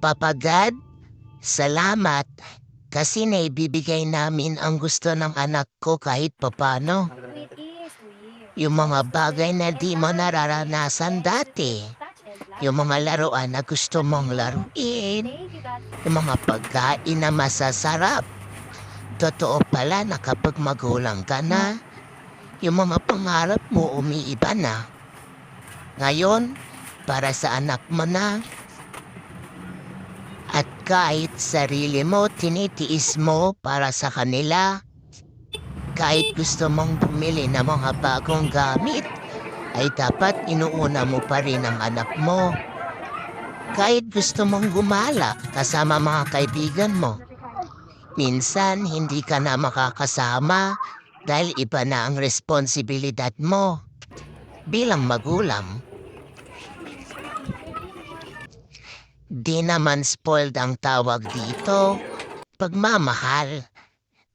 Papa God, salamat kasi naibibigay namin ang gusto ng anak ko kahit papano. Yung mga bagay na di mo nararanasan dati. Yung mga laruan na gusto mong laruin. Yung mga pagkain na masasarap. Totoo pala na kapag magulang ka na, yung mga pangarap mo umiiba na. Ngayon, para sa anak mo na. At kahit sarili mo, tinitiis mo para sa kanila. Kahit gusto mong bumili ng mga bagong gamit, ay dapat inuuna mo pa rin ang anak mo. Kahit gusto mong gumala kasama mga kaibigan mo. Minsan hindi ka na makakasama dahil iba na ang responsibilidad mo bilang magulang. Di naman spoiled ang tawag dito. Pagmamahal.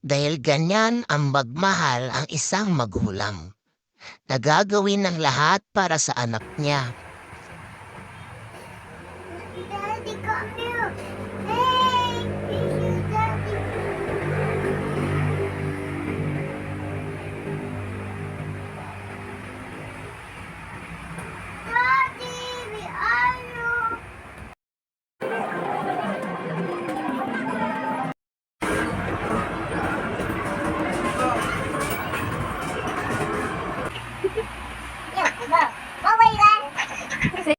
Dahil ganyan ang magmahal ang isang magulang. Nagagawin ng lahat para sa anak niya. Daddy, come here. Hey!